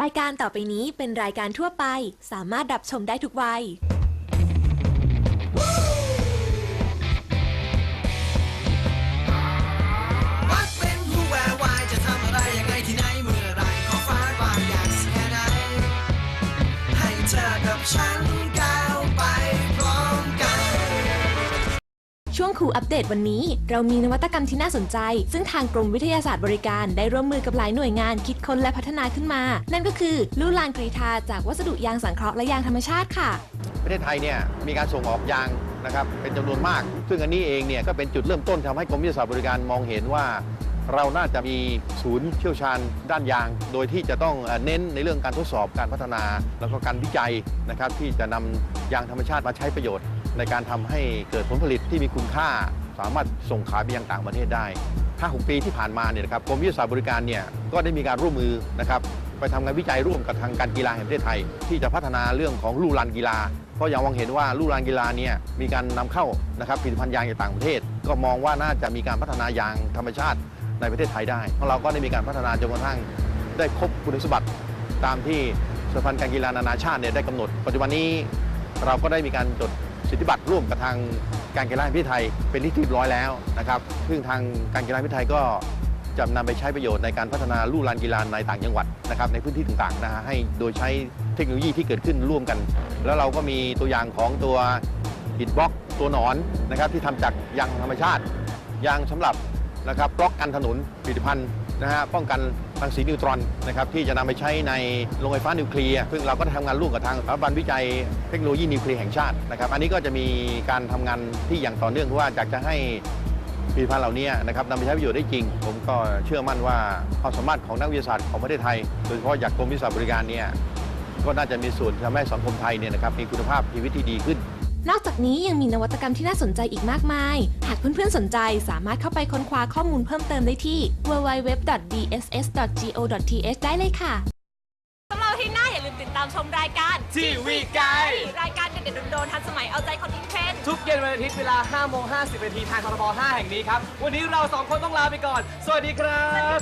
รายการต่อไปนี้เป็นรายการทั่วไป สามารถรับชมได้ทุกวัยรักเป็นผู้แวววายจะทำอะไรยังไงที่ไหนเมื่อไรขอฟ้ากว้างอย่างแค่ไหนให้เธอกับฉัน ช่วงครูอัปเดตวันนี้ เรามีนวัตกรรมที่น่าสนใจ ซึ่งทางกรมวิทยาศาสตร์บริการได้ร่วมมือกับหลายหน่วยงานคิดค้นและพัฒนาขึ้นมา นั่นก็คือลู่ลานกรีธาจากวัสดุยางสังเคราะห์และยางธรรมชาติค่ะ ประเทศไทยเนี่ยมีการส่งออกยางนะครับเป็นจำนวนมาก ซึ่งอันนี้เองเนี่ยก็เป็นจุดเริ่มต้นทำให้กรมวิทยาศาสตร์บริการมองเห็นว่า เราน่าจะมีศูนย์เชี่ยวชาญด้านยาง โดยที่จะต้องเอ่อเน้นในเรื่องการทดสอบการพัฒนา แล้วก็การวิจัยนะครับที่จะนำยางธรรมชาติมาใช้ประโยชน์ ในการทำให้เกิดผลผลิตที่มีคุณค่า สามารถส่งขายไปยังต่างประเทศได้ 5-6 ปีที่ผ่านมาเนี่ยนะครับกรมวิทยาศาสตร์บริการเนี่ยก็ได้มีการร่วมมือนะครับไปทำงานวิจัยร่วมกับทางการกีฬาแห่งประเทศไทย ที่จะพัฒนาเรื่องของลู่ลานกีฬา เพราะอย่างมองเห็นว่าลู่ลานกีฬาเนี่ยมีการนำเข้านะครับผลิตภัณฑ์ยางจากต่างประเทศ ก็มองว่าน่าจะมีการพัฒนายางธรรมชาติในประเทศไทยได้เราะเราก็ได้มีการพัฒนาจนกระทั่งได้ครบคุณสมบัติตามที่สหพันธ์การกีฬานานาชาติเนี่ยได้กำหนด ปัจจุบันนี้ เราก็ได้มีการจดสิทธิบัตรร่วมกับทางการกีฬาแห่งประเทศไทยเป็นที่เรียบร้อยแล้วนะครับซึ่งทางการกีฬาแห่งประเทศไทยก็จะนำไปใช้ประโยชน์ในการพัฒนาลู่ลานกีฬาในต่างจังหวัดนะครับในพื้นที่ต่างๆนะฮะให้โดยใช้เทคโนโลยีที่เกิดขึ้นร่วมกัน แล้วเราก็มีตัวอย่างของตัวอิฐบล็อกตัวหนอนนะครับที่ทำจากยางธรรมชาติยางสำหรับนะครับบล็อกกันถนนผลิตภัณฑ์ นะฮะป้องกันรังสีนิวตรอนนะครับที่จะนำไปใช้ในโรงไฟฟ้านิวเคลียร์ซึ่งเราก็ได้ทำงานร่วมกับทางสถาบันวิจัยเทคโนโลยีนิวเคลียร์แห่งชาตินะครับอันนี้ก็จะมีการทำงานที่อย่างต่อเนื่องเพราะว่าอยากจะให้ผลิตภัณฑ์เหล่านี้นะครับนำไปใช้ประโยชน์ได้จริง ผมก็เชื่อมั่นว่าความสามารถของนักวิทยาศาสตร์ของประเทศไทย โดยเฉพาะจากกรมวิทยาศาสตร์บริการเนี่ยก็น่าจะมีส่วนทำให้สังคมไทยเนี่ยนะครับมีคุณภาพชีวิตที่ดีขึ้น นอกจากนี้ยังมีนวัตกรรมที่น่าสนใจอีกมากมาย หากเพื่อนๆสนใจสามารถเข้าไปค้นคว้าข้อมูลเพิ่มเติมได้ที่ www.dss.go.th ได้เลยค่ะสำหรับอาที่หน้าอย่าลืมติดตามชมรายการทีวีไกด์รายการเด็ดๆโดนๆทันสมัยเอาใจคนอินเทรนด์ทุกเย็นวันอาทิตย์เวลา5โมง50นาทีทางทรบ5แห่งนี้ครับ วันนี้เราสองคนต้องลาไปก่อน สวัสดีครับ